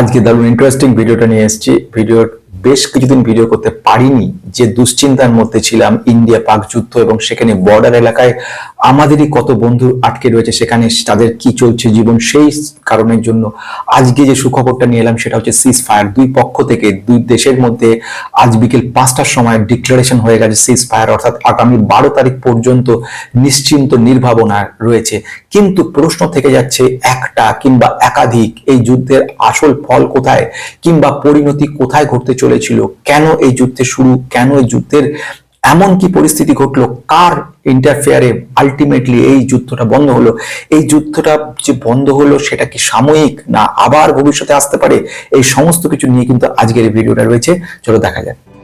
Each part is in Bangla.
আজকে দারুণ ইন্টারেস্টিং ভিডিওটা নিয়ে এসেছি। ভিডিওর বেশ কিছুদিন ভিডিও করতে পারিনি। যে দুশ্চিন্তার মধ্যে ছিলাম ইন্ডিয়া পাক যুদ্ধ এবং সেখানে বর্ডার এলাকায় আমাদেরই কত বন্ধু আটকে রয়েছে, সেখানে তাদের কি চলছে জীবন, সেই কারণের জন্য আজকে যে সুখবরটা নিয়ে এলাম সেটা হচ্ছে সিজ ফায়ার দুই পক্ষ থেকে, দুই দেশের মধ্যে আজ বিকেল পাঁচটার সময় ডিক্লারেশন হয়ে গেছে সিজ ফায়ার অর্থাৎ আগামী বারো তারিখ পর্যন্ত নিশ্চিন্ত নির্ভাবনা রয়েছে। কিন্তু প্রশ্ন থেকে যাচ্ছে একটা কিংবা একাধিক। এই যুদ্ধের আসল ফল কোথায় কিংবা পরিণতি কোথায় ঘটতে চলেছিল? কেন এই যুদ্ধের শুরু? কেন এই যুদ্ধের এমন কি পরিস্থিতি ঘটলো? কার ইন্টারফেয়ারে আলটিমেটলি এই যুদ্ধটা বন্ধ হলো? এই যুদ্ধটা যে বন্ধ হলো সেটা কি সাময়িক না আবার ভবিষ্যতে আসতে পারে? এই সমস্ত কিছু নিয়ে কিন্তু আজকের এই ভিডিওটা রয়েছে। চলো দেখা যাক।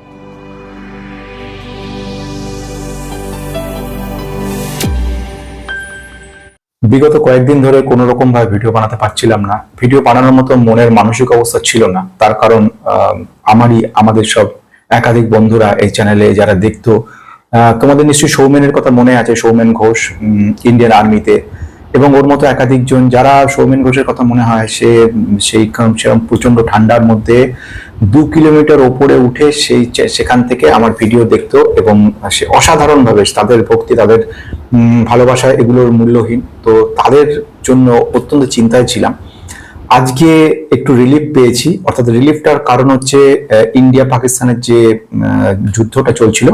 বিগত কয়েকদিন ধরে কোনো রকম ভাবে ভিডিও বানাতে পারছিলাম না। ভিডিও বানানোর মতো মনের মানসিক অবস্থা ছিল না। তার কারণ আমারই, আমাদের সব একাধিক বন্ধুরা এই চ্যানেলে যারা দেখতো তোমাদের নিশ্চয়ই সৌমেনের কথা মনে আছে, সৌমেন ঘোষ ইন্ডিয়ান আর্মিতে এবং ওর মতো একাধিক জন যারা সৌমেন ঘোষের কথা মনে হয়, সে, সেই সেরকম প্রচণ্ড ঠান্ডার মধ্যে দু কিলোমিটার ওপরে উঠে সেই সেখান থেকে আমার ভিডিও দেখতো এবং সে অসাধারণভাবে, তাদের ভক্তি, তাদের ভালোবাসা এগুলোর মূল্যহীন। তো তাদের জন্য অত্যন্ত চিন্তায় ছিলাম। আজকে একটু রিলিফ পেয়েছি। অর্থাৎ রিলিফটার কারণ হচ্ছে ইন্ডিয়া পাকিস্তানের যে যুদ্ধটা চলছিল,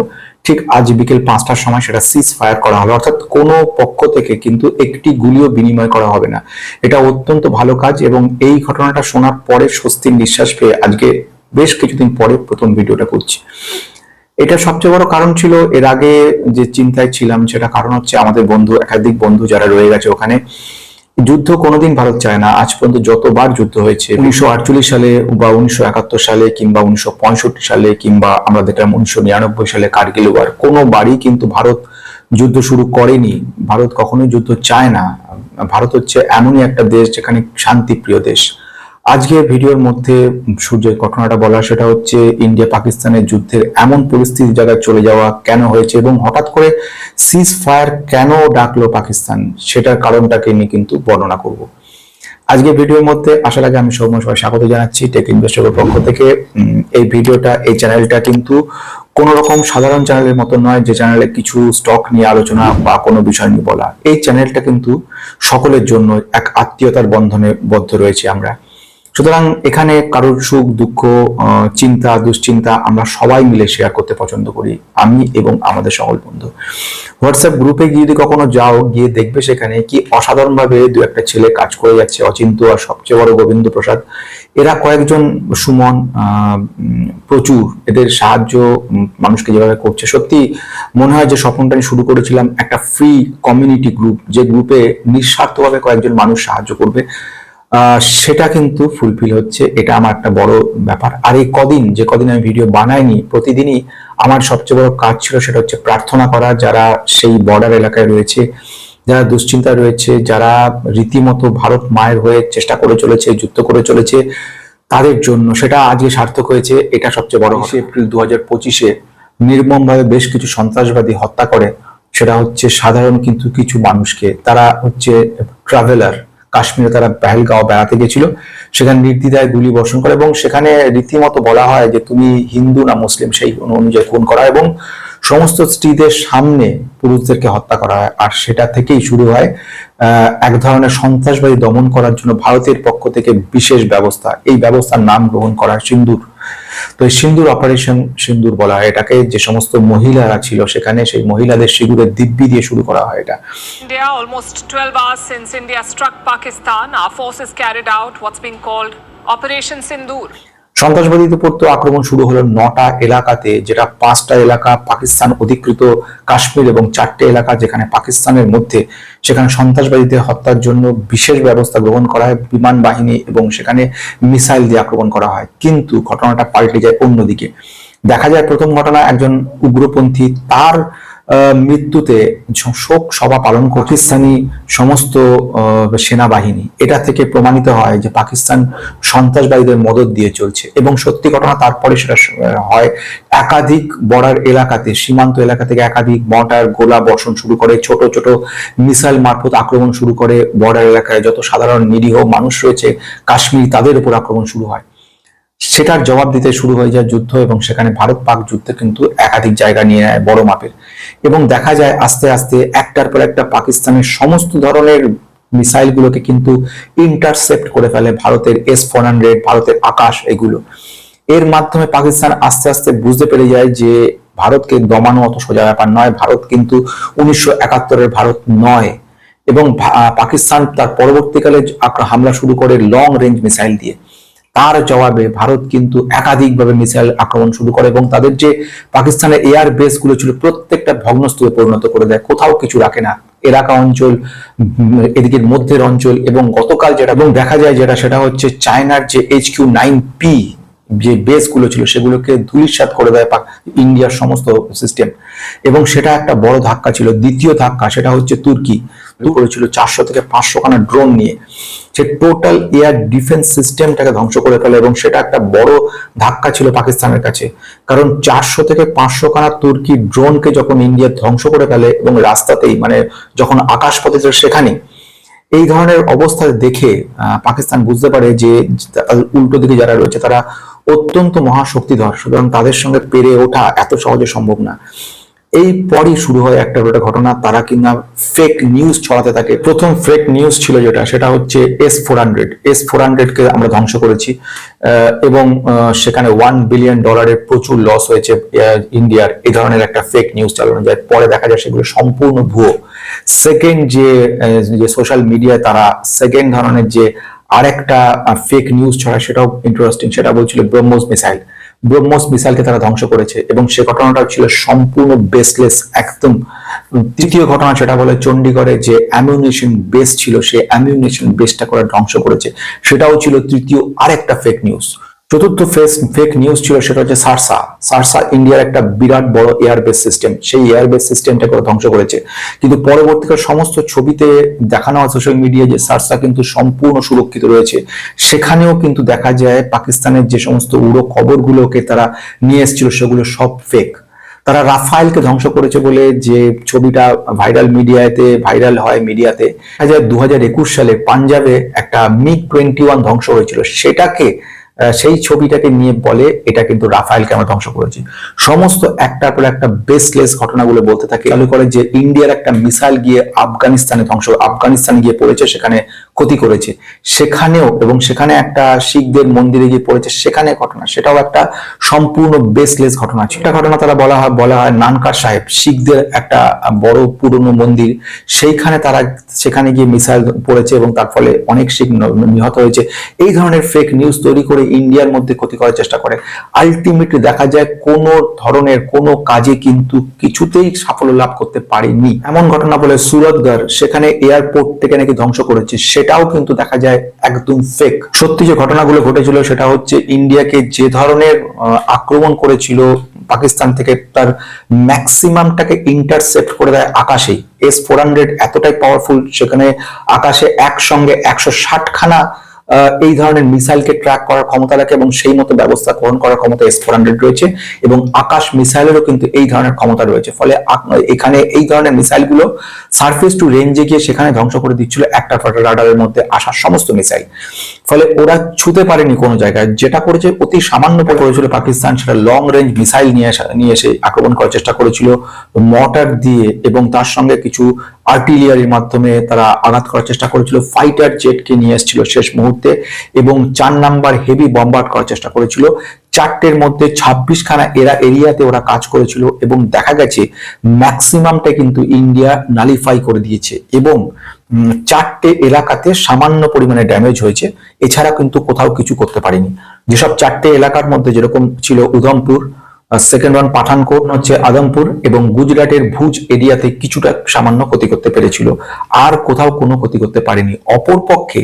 ঠিক আজ বিকেল পাঁচটার সময় সেটা সিজ ফায়ার করা হবে। অর্থাৎ কোনো পক্ষ থেকে কিন্তু একটি গুলিও বিনিময় করা হবে না। এটা অত্যন্ত ভালো কাজ এবং এই ঘটনাটা শোনার পরে স্বস্তির নিঃশ্বাস পেয়ে আজকে বেশ কিছুদিন পরে প্রথম ভিডিওটা করছি। এটা সবচেয়ে বড় কারণ ছিল, এর আগে যে চিন্তায় ছিলাম সেটা কারণ হচ্ছে আমাদের বন্ধু, একাধিক বন্ধু যারা রয়ে গেছে ওখানে, যুদ্ধ কোনোদিন ভারত চায় না। আজ পর্যন্ত যতবার যুদ্ধ হয়েছে, উনিশশো আটচল্লিশ সালে বা উনিশশো একাত্তর সালে কিংবা উনিশশো পঁয়ষট্টি সালে কিংবা আমরা দেখলাম উনিশশো নিরানব্বই সালে কার্গিল ওয়ার কোনো বাড়ি কিন্তু ভারত যুদ্ধ শুরু করেনি। ভারত কখনোই যুদ্ধ চায় না। ভারত হচ্ছে এমনই একটা দেশ যেখানে শান্তিপ্রিয় দেশ। আজকের ভিডিওর মধ্যে সূর্যের ঘটনাটা বলা সেটা হচ্ছে ইন্ডিয়া পাকিস্তানের যুদ্ধের এমন পরিস্থিতির জায়গায় চলে যাওয়া কেন হয়েছে এবং হঠাৎ করে সিজ ফায়ার কেন ডাকলো পাকিস্তান? সেটার কারণটাকে নিয়ে কিন্তু বর্ণনা করব। আজকে ভিডিওর মধ্যে আসার আগে আমি সৌম্য সবাই স্বাগত জানাচ্ছি টেক ইনভেস্টরের পক্ষ থেকে। এই ভিডিওটা, এই চ্যানেলটা কিন্তু কোন রকম সাধারণ চ্যানেলের মতো নয়, যে চ্যানেলে কিছু স্টক নিয়ে আলোচনা বা কোনো বিষয় নিয়ে বলা। এই চ্যানেলটা কিন্তু সকলের জন্য এক আত্মীয়তার বন্ধনে বদ্ধ রয়েছে আমরা। সুতরাং এখানে কারোর সুখ, দুঃখ চিন্তা, দুশ্চিন্তা আমরা সবাই মিলে শেয়ার করতে পছন্দ করি, আমি এবং আমাদের সকল বন্ধু। হোয়াটসঅ্যাপ গ্রুপে গিয়ে যদি কখনো যাও, গিয়ে দেখবে সেখানে কি অসাধারণ ভাবে দু একটা ছেলে কাজ করে যাচ্ছে অচিন্ত আর সবচেয়ে বড় গোবিন্দ প্রসাদ এরা কয়েকজন সুমন প্রচুর। এদের সাহায্য মানুষকে যেভাবে করছে, সত্যি মনে হয় যে স্বপ্নটা আমি শুরু করেছিলাম একটা ফ্রি কমিউনিটি গ্রুপ যে গ্রুপে নিঃস্বার্থভাবে কয়েকজন মানুষ সাহায্য করবে। সেটা কিন্তু ফুলফিল হচ্ছে। এটা আমার একটা বড় ব্যাপার। আর এই কদিন যে কদিন আমি ভিডিও বানাইনি প্রতিদিনই আমার সবচেয়ে বড় কাজ ছিল সেটা হচ্ছে প্রার্থনা করা। যারা সেই বর্ডার এলাকায় রয়েছে যারা দুশ্চিন্তা রয়েছে যারা রীতিমতো ভারত মায়ের হয়ে চেষ্টা করে চলেছে যুদ্ধ করে চলেছে তাদের জন্য সেটা আজকে সার্থক হয়েছে। এটা সবচেয়ে বড় হচ্ছে এপ্রিল দু হাজার পঁচিশে নির্মমভাবে বেশ কিছু সন্ত্রাসবাদী হত্যা করে সেটা হচ্ছে সাধারণ কিন্তু কিছু মানুষকে। তারা হচ্ছে ট্রাভেলার কাশ্মীরে তারা পেহেলগাঁও বেড়াতে গেছিল। সেখানে নির্দ্বিধায় গুলি বর্ষণ করে এবং সেখানে রীতিমতো বলা হয় যে, তুমি হিন্দু না মুসলিম? সেই অনুযায়ী খুন করা এবং সমস্ত স্ত্রীদের সামনে পুরুষদেরকে হত্যা করা হয়। আর সেটা থেকেই শুরু হয় এক ধরনের সন্ত্রাসবাদী দমন করার জন্য ভারতের পক্ষ থেকে বিশেষ ব্যবস্থা। এই ব্যবস্থার নাম গ্রহণ করা সিন্দুর। তো এই সিন্দুর অপারেশন সিন্দুর বলা হয়। এটাকে যে সমস্ত মহিলারা ছিল সেখানে সেই মহিলাদের সিঁদুরের দিব্যি দিয়ে শুরু করা হয় এটা। India, almost 12 hours since India struck Pakistan, our forces carried out what's being called Operation Sindoor. সন্ত্রাসবাদীদের উপর তো আক্রমণ শুরু হলো নটা এলাকাতে, যেটা পাঁচটা এলাকা পাকিস্তান অধিকৃত কাশ্মীর এবং চারটে এলাকা যেখানে পাকিস্তানের মধ্যে, সেখানে সন্ত্রাসবাদীদের হত্যার জন্য বিশেষ ব্যবস্থা গ্রহণ করা হয়, বিমান বাহিনী এবং সেখানে মিসাইল দিয়ে আক্রমণ করা হয়। কিন্তু ঘটনাটা পাল্টে যায় অন্যদিকে। দেখা যায় প্রথম ঘটনা একজন উগ্রপন্থী, তার মৃত্যুতে শোক সভা পালন পাকিস্তানি সমস্ত সেনাবাহিনী। এটা থেকে প্রমাণিত হয় যে পাকিস্তান সন্ত্রাসবাদীদের মদত দিয়ে চলছে। এবং সত্যি ঘটনা, তারপরে সেটা হয় একাধিক বর্ডার এলাকাতে, সীমান্ত এলাকা থেকে একাধিক মর্টার গোলা বর্ষণ শুরু করে, ছোট ছোট মিসাইল মারফত আক্রমণ শুরু করে, বর্ডার এলাকায় যত সাধারণ নিরীহ মানুষ রয়েছে, কাশ্মীর তাদের উপর আক্রমণ শুরু হয়। সেটার জবাব দিতে শুরু হয়ে যায় যুদ্ধ এবং সেখানে ভারত পাক যুদ্ধে কিন্তু একাধিক জায়গা নিয়ে নেয় বড় মাপের। এবং দেখা যায় আস্তে আস্তে একটার পর একটা পাকিস্তানের সমস্ত ধরনের মিসাইল গুলোকে কিন্তু ইন্টারসেপ্ট করে ফেলে ভারতের এস ফোর হান্ড্রেড ভারতের আকাশ এগুলো। এর মাধ্যমে পাকিস্তান আস্তে আস্তে বুঝতে পেরে যায় যে ভারতকে দমানো অত সোজা ব্যাপার নয়, ভারত কিন্তু উনিশশো একাত্তরের ভারত নয়। এবং পাকিস্তান তার পরবর্তীকালে হামলা শুরু করে লং রেঞ্জ মিসাইল দিয়ে। তার জবাবে ভারত কিন্তু একাধিকভাবে মিসাইল আক্রমণ শুরু করে এবং তাদের যে পাকিস্তানের এয়ার বেসগুলো ছিল প্রত্যেকটা ভগ্নস্তূপে পরিণত করে দেয় কোথাও কিছু রাখে না। এলাকা অঞ্চল উম, এদিকের মধ্যের অঞ্চল এবং গতকাল যেটা এবং দেখা যায় যেটা সেটা হচ্ছে চায়নার যে এইচ কিউ নাইন পি যে বেসগুলো ছিল সেগুলোকে ধুলিস্বাত করে দেয় ইন্ডিয়ার সমস্ত সিস্টেম এবং সেটা একটা বড় ধাক্কা ছিল। দ্বিতীয় ধাক্কা সেটা হচ্ছে তুর্কি। করেছিল চারশো থেকে পাঁচশো খানা ড্রোন নিয়ে। সে টোটাল এয়ার ডিফেন্স সিস্টেমটাকে ধ্বংস করে ফেলে এবং সেটা একটা বড় ধাক্কা ছিল পাকিস্তানের কাছে। কারণ চারশো থেকে পাঁচশো খানা তুর্কি ড্রোনকে যখন ইন্ডিয়া ধ্বংস করে ফেলে এবং রাস্তাতেই মানে যখন আকাশপথে সেখানে, এই ধরনের অবস্থা দেখে পাকিস্তান বুঝতে পারে যে উল্টো দিকে যারা রয়েছে তারা অত্যন্ত মহাশক্তিধর। সুতরাং তাদের সঙ্গে পেরে ওঠা এত সহজে সম্ভব না। এই পরই শুরু হয় একটা একটা ঘটনা, তারা কিনা ফেক নিউজ ছড়াতে থাকে। প্রথম ফেক নিউজ ছিল যেটা, সেটা হচ্ছে S four hundred S four hundred কে আমরা ধ্বংস করেছি এবং সেখানে ওয়ান বিলিয়ন ডলারের প্রচুর লস হয়েছে ইন্ডিয়ার। এই ধরনের একটা ফেক নিউজ চালানো যায়। পরে দেখা যায় সেগুলো সম্পূর্ণ ভুয়ো। সেকেন্ড যে যে সোশ্যাল মিডিয়ায় তারা সেকেন্ড ধরনের যে আরেকটা ফেক নিউজ ছড়ায়, সেটাও ইন্টারেস্টিং সেটা বলছিল ব্রহ্মোস মিসাইল। ব্রহ্মোস মিসাইলকে তারা ধ্বংস করেছে এবং সে ঘটনাটা ছিল সম্পূর্ণ বেসলেস একদম তৃতীয় ঘটনা সেটা বলে চণ্ডীগড়ে যে অ্যামিউনেশন বেস ছিল সে অ্যামিউনেশন বেসটা করে ধ্বংস করেছে। সেটাও ছিল তৃতীয় আরেকটা ফেক নিউজ চতুর্থ ফেস ফেক নিউজ ছিল সেটা হচ্ছে সারসা। সারসা ইন্ডিয়ার একটা বিরাট বড় এয়ার বেস সিস্টেম সেই এয়ার বেস সিস্টেমটাকে ধ্বংস করেছে। কিন্তু পরবর্তীকাল সমস্ত ছবিতে দেখানো হয় সোশ্যাল মিডিয়ায় যে সারসা কিন্তু সম্পূর্ণ সুরক্ষিত রয়েছে। সেখানেও কিন্তু দেখা যায় পাকিস্তানের যে সমস্ত উড়ো খবরগুলোকে তারা নিয়ে এসেছিল, সেগুলো সব ফেক তারা রাফায়েলকে ধ্বংস করেছে বলে যে ছবিটা ভাইরাল মিডিয়াতে ভাইরাল হয় মিডিয়াতে। দেখা যায় দু সালে পাঞ্জাবে একটা মিগ টোয়েন্টি ওয়ান ধ্বংস হয়েছিল। সেটাকে সেই ছবিটাকে নিয়ে বলে এটা কিন্তু রাফায়েলকে আমরা ধ্বংস করেছি। সমস্ত একটার পর একটা বেসলেস ঘটনাগুলো বলতে থাকে। চালু করে যে ইন্ডিয়ার একটা মিসাইল গিয়ে আফগানিস্তানে ধ্বংস, আফগানিস্তানে গিয়ে পড়েছে, সেখানে ক্ষতি করেছে। সেখানেও এবং সেখানে একটা শিখদের মন্দিরে গিয়ে পড়েছে, সেখানে ঘটনা। সেটাও একটা সম্পূর্ণ বেসলেস ঘটনা সেটা ঘটনা তারা বলা হয় বলা হয় নানকার সাহেব, শিখদের একটা বড় পুরনো মন্দির। সেইখানে তারা, সেখানে গিয়ে মিসাইল পড়েছে এবং তার ফলে অনেক শিখ নিহত হয়েছে। এই ধরনের ফেক নিউজ তৈরি করে ইন্ডিয়ার মধ্যে ক্ষতি করার চেষ্টা করে। আলটিমেটলি দেখা যায় কোনো ধরনের কোনো কাজে কিন্তু কিছুতেই সাফল্য লাভ করতে পারেনি। এমন ঘটনা বলে সুরতগড়, সেখানে এয়ারপোর্ট থেকে নাকি ধ্বংস করেছে, সেটাও কিন্তু দেখা যায় একদম ফেক সত্যি যে ঘটনাগুলো ঘটেছিল, সেটা হচ্ছে ইন্ডিয়াকে যে ধরনের আক্রমণ করেছিল, পাকিস্তান থেকে তার ম্যাক্সিমামটাকে ইন্টারসেপ্ট করে দেয় আকাশেই এস ফোর হান্ড্রেড এতটাই পাওয়ারফুল সেখানে আকাশে একসঙ্গে একশো ষাটখানা খানা এই ধরনের মিসাইলকে ট্র্যাক করার ক্ষমতা রাখে এবং সেই মতো ব্যবস্থা গ্রহণ করার ক্ষমতা এস ফোর হান্ড্রেড রয়েছে এবং আকাশ মিসাইলেরও কিন্তু এই ধরনের ক্ষমতা রয়েছে। ফলে এখানে এই ধরনের মিসাইলগুলো সার্ফেস টু রেঞ্জে গিয়ে সেখানে ধ্বংস করে দিচ্ছিল একটা রাডারের মধ্যে আসা সমস্ত মিসাইল। ফলে ওরা ছুতে পারেনি কোনো জায়গায়। যেটা করেছে অতি সামান্য করেছিল পাকিস্তান, সেটা লং রেঞ্জ মিসাইল নিয়ে নিয়ে এসে আক্রমণ করার চেষ্টা করেছিল মর্টার দিয়ে এবং তার সঙ্গে কিছু আর্টিলিয়ারির মাধ্যমে তারা আঘাত করার চেষ্টা করেছিল। ফাইটার জেটকে নিয়ে এসেছিল শেষ মুহূর্তে। এবং চার নাম্বার হেভি বম্বার্ড করার চেষ্টা করেছিল। চারটের মধ্যে ছাব্বিশ খানা এরা এরিয়াতে ওরা কাজ করেছিল এবং দেখা গেছে ম্যাক্সিমামটা কিন্তু ইন্ডিয়া নালিফাই করে দিয়েছে এবং চারটে এলাকাতে সামান্য পরিমাণে ড্যামেজ হয়েছে। এছাড়া কিন্তু কোথাও কিছু করতে পারেনি। যেসব চারটে এলাকার মধ্যে যেরকম ছিল উধমপুর সেকেন্ড ওয়ান পাঠানকোট, হচ্ছে আদমপুর এবং গুজরাটের ভুজ এরিয়াতে কিছুটা সামান্য ক্ষতি করতে পেরেছিল। আর কোথাও কোনো ক্ষতি করতে পারেনি। অপরপক্ষে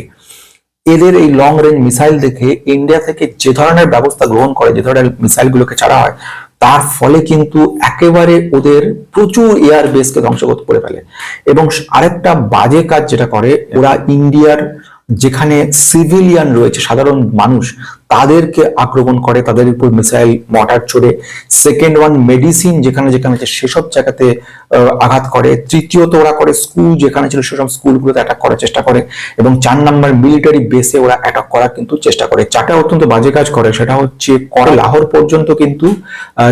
এদের এই লং রেঞ্জ মিসাইল দেখে ইন্ডিয়া থেকে যে ধরনের ব্যবস্থা গ্রহণ করে, যে ধরনের মিসাইল গুলোকে ছাড়া হয়, তার ফলে কিন্তু একেবারে ওদের প্রচুর এয়ার বেসকে ধ্বংস করে ফেলে। এবং আরেকটা বাজে কাজ যেটা করে, ওরা ইন্ডিয়ার যেখানে সিভিলিয়ান রয়েছে, সাধারণ মানুষ, তাদেরকে আক্রমণ করে, তাদের উপর মিসাইল মর্টার ছড়ে সেকেন্ড ওয়ান মেডিসিন যেখানে যেখানে আছে সেসব জায়গাতে আঘাত করে। তৃতীয়ত ওরা করে স্কুল যেখানে ছিল, সেসব স্কুলগুলোতে অ্যাটাক করার চেষ্টা করে। এবং চার নাম্বার মিলিটারি বেসে ওরা অ্যাটাক করার কিন্তু চেষ্টা করে। চারটা অত্যন্ত বাজে কাজ করে, সেটা হচ্ছে করে লাহোর পর্যন্ত কিন্তু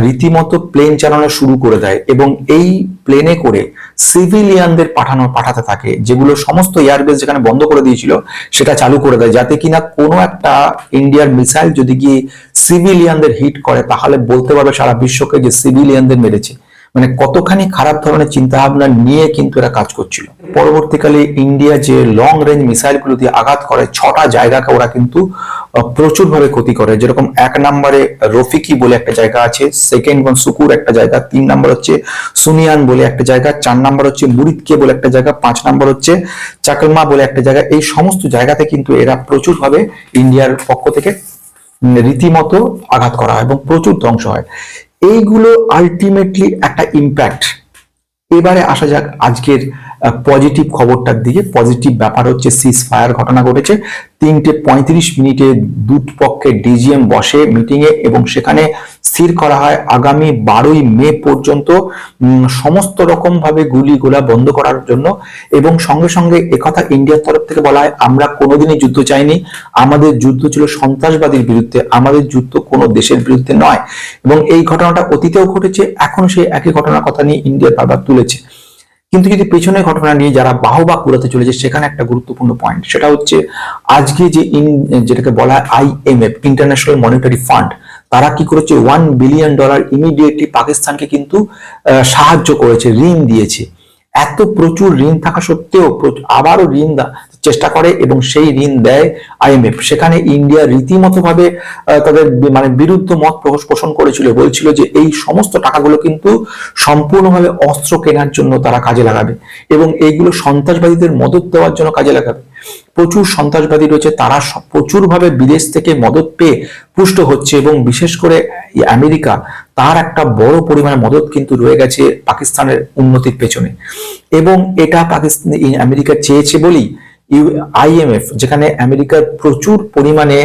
রীতিমতো প্লেন চালানো শুরু করে দেয়। এবং এই প্লেনে করে সিভিলিয়ানদের পাঠানো, পাঠাতে থাকে, যেগুলো সমস্ত এয়ারবেস যেখানে বন্ধ করে দিয়েছিল, সেটা চালু করে দেয়, যাতে কিনা কোনো একটা ইন্ডিয়ার মিসাইল যদি গিয়ে সিভিলিয়ানদের হিট করে, তাহলে বলতে পারবে সারা বিশ্বকে যে সিভিলিয়ানদের মেরেছে। মানে কতখানি খারাপ ধরনের চিন্তা ভাবনা নিয়ে কিন্তু এরা কাজ করছিল। পরবর্তীকালে ইন্ডিয়া যে লং রেঞ্জ মিসাইলগুলো দিয়ে আঘাত করে, ছটা জায়গাকে ওরা কিন্তু প্রচুর ভাবে ক্ষতি করে। যেরকম এক নম্বরে রফিকি বলে একটা জায়গা আছে সেকেন্ড ওয়ান সুকুর একটা জায়গা, তিন নম্বর হচ্ছে সুনিয়ান বলে একটা জায়গা, চার নম্বর হচ্ছে মুরিদকে বলে একটা জায়গা, পাঁচ নম্বর হচ্ছে চাকলমা বলে একটা জায়গা। এই সমস্ত জায়গাতে কিন্তু এরা প্রচুর ভাবে ইন্ডিয়ার পক্ষ থেকে রীতিমতো আঘাত করা হয় এবং প্রচুর ধ্বংস হয়। এইগুলো আলটিমেটলি একটা ইম্প্যাক্ট এবারে আসা যাক আজকের পজিটিভ খবরটার দিকে পজিটিভ ব্যাপার হচ্ছে সিজ ফায়ার ঘটনা ঘটেছে। তিনটে পঁয়ত্রিশ মিনিটে দুট পক্ষের ডিজিএম বসে মিটিং এ এবং সেখানে স্থির করা হয়। আগামী বারোই মে পর্যন্ত সমস্ত রকম ভাবে গুলি গোলা বন্ধ করার জন্য এবং সঙ্গে সঙ্গে একথা ইন্ডিয়ার তরফ থেকে বলা হয়, আমরা কোনোদিনই যুদ্ধ চাইনি। আমাদের যুদ্ধ ছিল সন্ত্রাসবাদীর বিরুদ্ধে। আমাদের যুদ্ধ কোনো দেশের বিরুদ্ধে নয়। এবং এই ঘটনাটা অতীতেও ঘটেছে, এখন সেই একই ঘটনার কথা নিয়ে ইন্ডিয়া বারবার তুলেছে। কিন্তু যদি পেছনে ঘটনা নিয়ে যারা বাহবা কুড়াতে চলেছে, সেখানে একটা গুরুত্বপূর্ণ পয়েন্ট সেটা হচ্ছে আজকে যে ইন, যেটাকে বলা হয় আইএমএফ ইন্টারন্যাশনাল মনিটারি ফান্ড তারা কি করেছে? ওয়ান বিলিয়ন ডলার ইমিডিয়েটলি পাকিস্তানকে কিন্তু সাহায্য করেছে, ঋণ দিয়েছে। এত প্রচুর ঋণ থাকা সত্ত্বেও আবারও ঋণ চেষ্টা করে এবং সেই ঋণ দেয় আইএমএফ সেখানে ইন্ডিয়া রীতিমতো ভাবে তাদের মানে বিরুদ্ধ মত পোষণ করেছিল, বলছিল যে এই সমস্ত টাকাগুলো কিন্তু সম্পূর্ণভাবে অস্ত্র কেনার জন্য তারা কাজে লাগাবে এবং এইগুলো সন্ত্রাসবাদীদের মদত দেওয়ার জন্য কাজে লাগাবে। প্রচুর সন্ত্রাসবাদী রয়েছে, তারা প্রচুরভাবে বিদেশ থেকে মদত পেয়ে পুষ্ট হচ্ছে এবং বিশেষ করে আমেরিকা, তার একটা বড় পরিমাণে মদত কিন্তু রয়ে গেছে পাকিস্তানের উন্নতির পেছনে। এবং এটা পাকিস্তান আমেরিকা চেয়েছে বলেই আইএমএফ যেখানে আমেরিকার প্রচুর পরিমাণে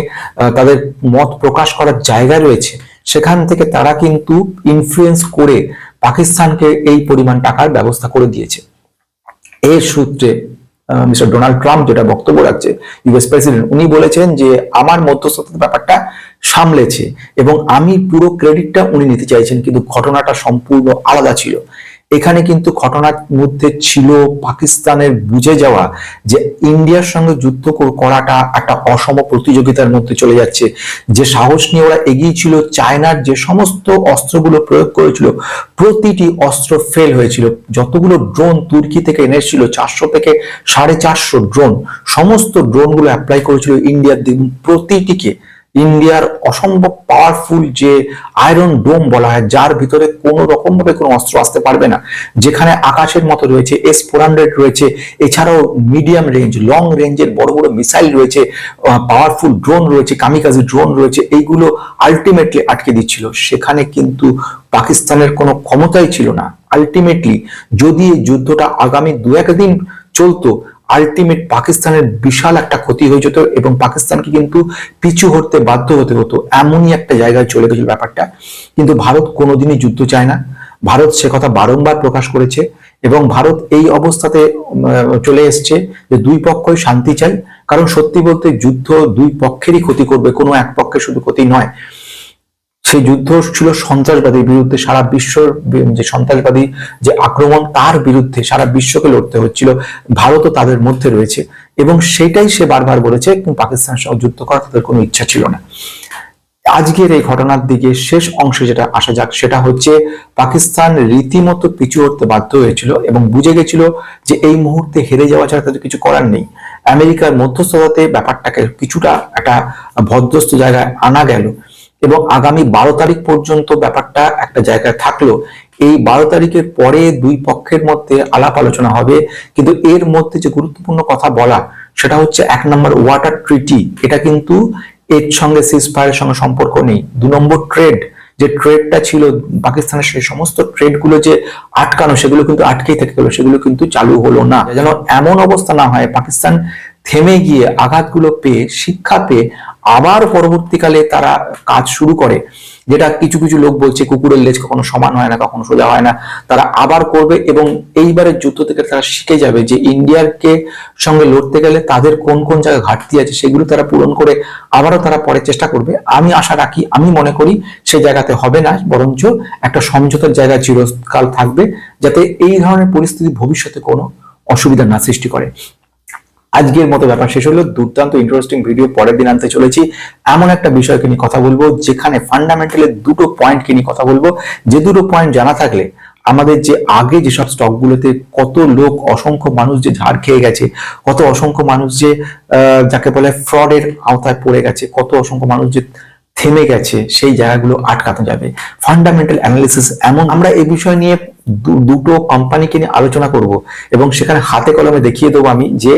তাদের মত প্রকাশ করার জায়গা রয়েছে, সেখান থেকে তারা কিন্তু ইনফ্লুয়েন্স করে পাকিস্তানকে এই পরিমাণ টাকার ব্যবস্থা করে দিয়েছে। এর সূত্রে মিস্টার ডোনাল্ড ট্রাম্প যেটা বক্তব্য রাখছে ইউএস প্রেসিডেন্ট, উনি বলেছেন যে আমার মধ্যস্থতার ব্যাপারটা সামলেছে এবং আমি পুরো ক্রেডিটটা উনি নিতে চাইছেন, কিন্তু ঘটনাটা সম্পূর্ণ আলাদা ছিল। এখানে কিন্তু ঘটনার মধ্যে ছিল পাকিস্তানের বুঝে যাওয়া যে ইন্ডিয়ার সঙ্গে যুদ্ধ করাটা একটা অসম প্রতিযোগিতার মধ্যে চলে যাচ্ছে। যে সাহস নিয়ে ওরা এগিয়ে ছিল, চায়নার যে সমস্ত অস্ত্রগুলো প্রয়োগ করেছিল, প্রতিটি অস্ত্র ফেল হয়েছিল। যতগুলো ড্রোন তুর্কি থেকে এনেছিল চারশো থেকে সাড়ে চারশো ড্রোন সমস্ত ড্রোনগুলো অ্যাপ্লাই করেছিল ইন্ডিয়ার দিন প্রতিটিকে। ইন্ডিয়ার অসম্ভব পাওয়ারফুল যে আয়রন ডোম বলা হয়, যার ভিতরে কোনো রকম ভাবে কোনো অস্ত্র আসতে পারবে না। যেখানে আকাশের মতো রয়েছে এস ফোর হান্ড্রেড রয়েছে, এছাড়াও মিডিয়াম রেঞ্জ লং রেঞ্জের বড় বড় মিসাইল রয়েছে পাওয়ারফুল ড্রোন রয়েছে কামিকাজি ড্রোন রয়েছে, এইগুলো আলটিমেটলি আটকে দিচ্ছিল। সেখানে কিন্তু পাকিস্তানের কোনো ক্ষমতাই ছিল না। আলটিমেটলি যদি এই যুদ্ধটা আগামী দু একদিন চলতো আলটিমেট পাকিস্তানের বিশাল একটা ক্ষতি হয়ে যেত এবং পাকিস্তানকে কিন্তু পিছু হতে বাধ্য হতে হতো। এমনই একটা জায়গায় চলে গেছিল ব্যাপারটা। কিন্তু ভারত কোনোদিনই যুদ্ধ চায় না। ভারত সে কথা বারংবার প্রকাশ করেছে এবং ভারত এই অবস্থাতে চলে এসছে যে দুই পক্ষই শান্তি চাই কারণ সত্যি বলতে যুদ্ধ দুই পক্ষেরই ক্ষতি করবে, কোনো এক পক্ষে শুধু ক্ষতি নয়। সেই যুদ্ধ ছিল সন্ত্রাসবাদীর বিরুদ্ধে। সারা বিশ্বর যে সন্ত্রাসবাদী যে আক্রমণ, তার বিরুদ্ধে সারা বিশ্বকে লড়তে হচ্ছিল। ভারতও তাদের মধ্যে রয়েছে। এবং সেটাই সে বারবার বলেছে, কিন্তু পাকিস্তানের সঙ্গে যুদ্ধ করার তাদের কোনো ইচ্ছা ছিল না। আজকের এই ঘটনার দিকে শেষ অংশে যেটা আসা যাক, সেটা হচ্ছে পাকিস্তান রীতিমতো পিছু হতে বাধ্য হয়েছিল এবং বুঝে গেছিল যে এই মুহূর্তে হেরে যাওয়া ছাড়া তাদের কিছু করার নেই। আমেরিকার মধ্যস্থতাতে ব্যাপারটাকে কিছুটা একটা ভদ্রস্ত জায়গায় আনা গেল। এবং আগামী বারো তারিখ পর্যন্ত ব্যাপারটা একটা জায়গায় থাকল। এই বারো তারিখের পরে দুই পক্ষের মধ্যে আলাপ আলোচনা হবে। কিন্তু এর মধ্যে যে গুরুত্বপূর্ণ কথা বলা, সেটা হচ্ছে এক নম্বর ওয়াটার ট্রিটি। এটা কিন্তু এর সঙ্গে সিজফায়ারের সঙ্গে সম্পর্ক নেই। দু নম্বর ট্রেড যে ট্রেডটা ছিল পাকিস্তানের সেই সমস্ত ট্রেডগুলো যে আটকানো, সেগুলো কিন্তু আটকেই থেকে গেল, সেগুলো কিন্তু চালু হলো না। যেন এমন অবস্থা না হয়, পাকিস্তান থেমে গিয়ে আঘাতগুলো পেয়ে, শিক্ষা পেয়ে আবার পরবর্তীকালে তারা কাজ শুরু করে। যেটা কিছু কিছু লোক বলছে, কুকুরের লেজ কখনো সমান হয় না, কখনো সোজা হয় না। তারা আবার করবে এবং এইবারের যুদ্ধ থেকে তারা শিখে যাবে যে ইন্ডিয়াকে সঙ্গে লড়তে গেলে তাদের কোন কোন জায়গায় ঘাটতি আছে সেগুলো তারা পূরণ করে আবারও তারা পরে চেষ্টা করবে। আমি আশা রাখি, আমি মনে করি সে জায়গাতে হবে না, বরঞ্চ একটা সমঝোতার জায়গা চিরকাল থাকবে যাতে এই ধরনের পরিস্থিতি ভবিষ্যতে কোনো অসুবিধা না সৃষ্টি করে। আজকের মতো ব্যাপার শেষ হলো। দুর্দান্ত ইন্টারেস্টিং ভিডিও পরের দিন আনতে চলেছি। এমন একটা বিষয়কে নিয়ে কথা বলব, যেখানে ফান্ডামেন্টালি দুটো পয়েন্টকে নিয়ে কথা বলব। যে দুটো পয়েন্ট জানা থাকলে আমাদের যে আগে যেসব স্টকগুলোতে কত লোক, অসংখ্য মানুষ যে ঝাড় খেয়ে গেছে, কত অসংখ্য মানুষ যে যাকে বলে ফ্রডের আওতায় পড়ে গেছে, কত অসংখ্য মানুষ যে থেমে গেছে, সেই জায়গাগুলো আটকানো যাবে। ফান্ডামেন্টাল অ্যানালিসিস এমন। আমরা এই বিষয় নিয়ে দুটো কোম্পানিকে নিয়ে আলোচনা করব এবং সেখানে হাতে কলমে দেখিয়ে দেবো আমি যে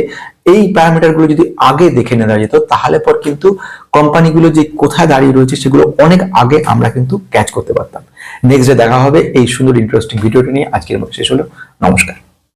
এই প্যারামিটারগুলো যদি আগে দেখে নেওয়া যেত, তাহলে পর কিন্তু কোম্পানিগুলো যে কোথায় দাঁড়িয়ে রয়েছে সেগুলো অনেক আগে আমরা কিন্তু ক্যাচ করতে পারতাম। নেক্সট ডে দেখা হবে এই সুন্দর ইন্টারেস্টিং ভিডিওটা নিয়ে। আজকের মতো শেষ হলো। নমস্কার।